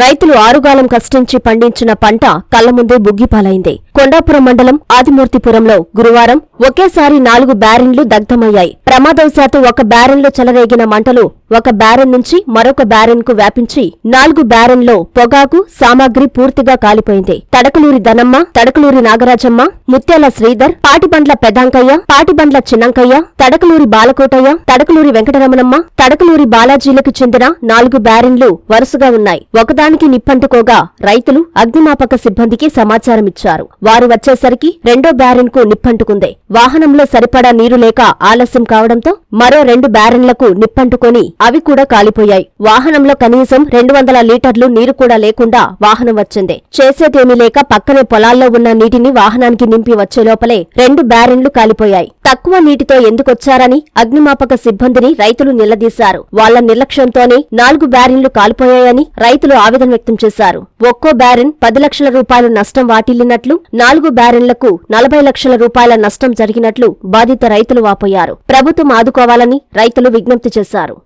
రైతులు ఆరుగాలం కష్టించి పండించిన పంట కళ్ళ ముందే బుగ్గిపాలైంది కొండాపురం మండలం ఆదిమూర్తిపురంలో గురువారం ఒకేసారి నాలుగు బ్యారెన్లు దగ్ధమయ్యాయి. ప్రమాదవశాత్తు ఒక బ్యారెన్లో చెలరేగిన మంటలు ఒక బ్యారెన్ నుంచి మరొక బ్యారెన్కు వ్యాపించి నాలుగు బ్యారెన్లో పొగాకు సామాగ్రి పూర్తిగా కాలిపోయింది. తడకలూరి ధనమ్మ తడకలూరి నాగరాజమ్మ ముత్యాల శ్రీధర్ పాటిబండ్ల పెదాంకయ్య పాటిబండ్ల చిన్నంకయ్య తడకలూరి బాలకోటయ్య తడకలూరి వెంకటరమణమ్మ తడకలూరి బాలాజీలకు చెందిన నాలుగు బ్యారెన్లు వరుసగా ఉన్నాయి. ఒకదానికి నిప్పంటుకోగా రైతులు అగ్నిమాపక సిబ్బందికి సమాచారమిచ్చారు. వారు వచ్చేసరికి రెండో బ్యారెన్కు నిప్పంటుకుంది. వాహనంలో సరిపడా నీరు లేక ఆలస్యం కావడంతో మరో రెండు బ్యారెన్లకు నిప్పంటుకొని అవి కూడా కాలిపోయాయి. వాహనంలో కనీసం రెండు వందల లీటర్లు నీరు కూడా లేకుండా వాహనం వచ్చింది. చేసేదేమీ లేక పక్కనే పొలాల్లో ఉన్న నీటిని వాహనానికి నింపి వచ్చే లోపలే రెండు బ్యారెన్లు కాలిపోయాయి. తక్కువ నీటితో ఎందుకొచ్చారని అగ్నిమాపక సిబ్బందిని రైతులు నిలదీశారు. వాళ్ళ నిర్లక్ష్యంతోనే నాలుగు బ్యారెన్లు కాలిపోయాయని రైతులు ఆవేదన వ్యక్తం చేశారు. ఒక్కో బ్యారెన్ పది లక్షల రూపాయలు నష్టం వాటిల్లినట్లు నాలుగు బ్యారెన్లకు నలభై లక్షల రూపాయల నష్టం జరిగినట్లు బాధిత రైతులు వాపోయారు. ప్రభుత్వం ఆదుకోవాలని రైతులు విజ్ఞప్తి చేశారు.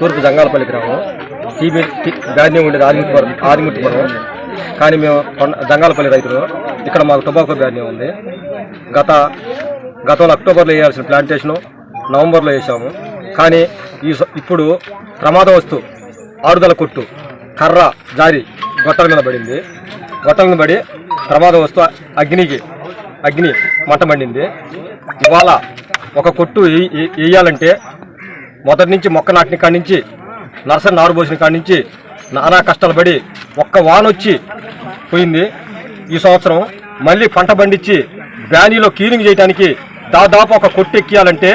తూర్పు జంగాలపల్లి గ్రామం. టీబీ ధాన్యం ఉండేది ఆదిముట్టిపురం ఆదిముట్టిపురం కానీ మేము జంగాలపల్లి రైతులు. ఇక్కడ మాకు టొబాకో ధాన్యం ఉంది. గత గతంలో అక్టోబర్లో వేయాల్సిన ప్లాంటేషను నవంబర్లో వేసాము కానీ ఈ స- ఇప్పుడు ప్రమాద వస్తు ఆరుదల కొట్టు కర్ర జారి గొట్టల మీద పడింది. గొట్టల మీద పడి ప్రమాదం వస్తూ అగ్నికి అగ్ని మంట మండింది. ఇవాళ ఒక కొట్టు వేయాలంటే మొదటి నుంచి మొక్క నాటిన కాడి నుంచి నర్సరీ నారు పోసిన కాడి నుంచి నానా కష్టాలు పడి ఒక్క వాన వచ్చి పోయింది. ఈ సంవత్సరం మళ్ళీ పంట పండించి బ్యానీలో క్లీనింగ్ చేయడానికి దాదాపు ఒక కొట్టు ఎక్కియాలంటే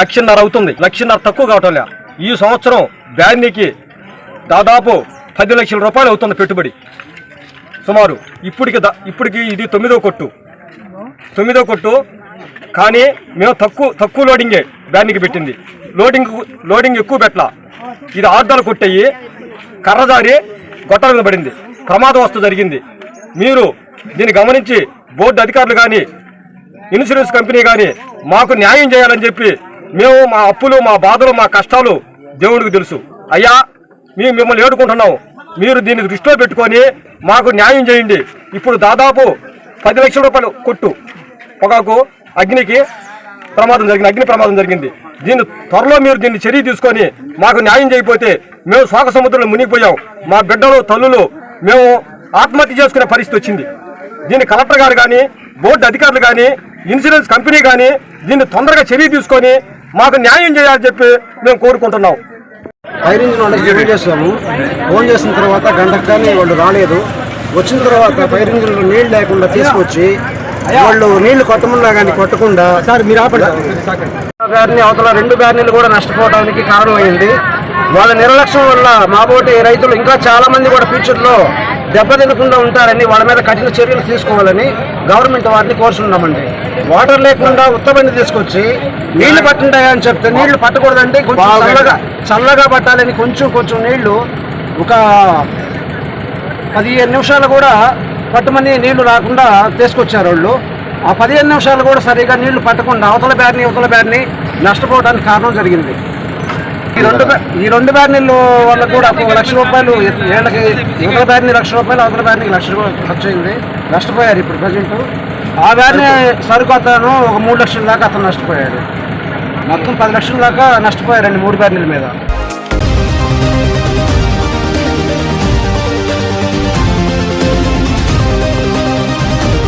లక్షన్నర అవుతుంది. లక్షన్నర తక్కువ కావటం లే. ఈ సంవత్సరం బ్యానీకి దాదాపు పది లక్షల రూపాయలు అవుతుంది పెట్టుబడి. సుమారు ఇప్పటికి ఇప్పటికి ఇది తొమ్మిదో కొట్టు. తొమ్మిదో కొట్టు కానీ మేము తక్కువ తక్కువ లోడింగే బ్యాన్కి పెట్టింది. లోడింగ్ లోడింగ్ ఎక్కువ పెట్టలా. ఇది ఆర్డర్లు కొట్టయి కర్రదారి గొట్టల మీద పడింది. ప్రమాద వస్తు జరిగింది. మీరు దీన్ని గమనించి బోర్డు అధికారులు కానీ ఇన్సూరెన్స్ కంపెనీ కానీ మాకు న్యాయం చేయాలని చెప్పి మేము మా అప్పులు మా బాధలు మా కష్టాలు దేవుడికి తెలుసు. అయ్యా మేము మిమ్మల్ని ఏడుకుంటున్నాము మీరు దీన్ని దృష్టిలో పెట్టుకొని మాకు న్యాయం చేయండి. ఇప్పుడు దాదాపు పది లక్షల రూపాయలు కొట్టు. పొగాకు అగ్నికి ప్రమాదం జరిగింది అగ్ని ప్రమాదం జరిగింది. దీన్ని త్వరలో మీరు దీన్ని చర్య తీసుకొని మాకు న్యాయం చేయకపోతే మేము శోక సముద్రంలో మునిగిపోయాం. మా బిడ్డలు తల్లులు మేము ఆత్మహత్య చేసుకునే పరిస్థితి వచ్చింది. దీన్ని కలెక్టర్ గారు కానీ బోర్డు అధికారులు కానీ ఇన్సూరెన్స్ కంపెనీ కానీ దీన్ని తొందరగా చర్య తీసుకొని మాకు న్యాయం చేయాలని చెప్పి మేము కోరుకుంటున్నాం. ఫైర్ ఇంజిన్ వాళ్ళకి ఫోన్ చేసాము ఫోన్ చేసిన తర్వాత గంటకు కానీ వాళ్ళు రాలేదు. వచ్చిన తర్వాత ఫైర్ ఇంజిన్లో నీళ్ళు లేకుండా తీసుకొచ్చి వాళ్ళు నీళ్ళు కొట్టమన్నా కానీ కొట్టకుండా సార్ మీరు బ్యారిని అవతల రెండు బ్యారినీలు కూడా నష్టపోవడానికి కారణమైంది. వాళ్ళ నిర్లక్ష్యం వల్ల మాబోటి రైతులు ఇంకా చాలా మంది కూడా ఫ్యూచర్లో దెబ్బతినకుండా ఉంటారని వాళ్ళ మీద కఠిన చర్యలు తీసుకోవాలని గవర్నమెంట్ వారిని కోరుతున్నామండి వాటర్ లేకుండా ఉత్తమని తీసుకొచ్చి నీళ్ళు పట్టింటాయా అని చెప్తే నీళ్ళు పట్టకూడదండి. కొంచెం చల్లగా చల్లగా పట్టాలని కొంచెం కొంచెం నీళ్ళు ఒక పదిహేను నిమిషాలు కూడా పట్టమని నీళ్ళు రాకుండా తీసుకొచ్చారు వాళ్ళు. ఆ పదిహేను నిమిషాలు కూడా సరిగా నీళ్ళు పట్టకుండా అవతల బ్యారిని అవతల బ్యారిని నష్టపోవడానికి కారణం జరిగింది. ఈ రెండు ఈ రెండు బ్యారినీలు వాళ్ళకు కూడా ఒక లక్ష రూపాయలు ఏళ్ళకి ఇవతల బ్యారిని లక్ష రూపాయలు అవతల బ్యారిని లక్ష రూపాయలు ఖర్చు అయింది నష్టపోయారు ఇప్పుడు ప్రజెంట్. ఆ బ్యారిని సరుకు అతను ఒక మూడు లక్షల దాకా అతను నష్టపోయాడు. మొత్తం పది లక్షల దాకా నష్టపోయారండి మూడు బ్యారినీల మీద.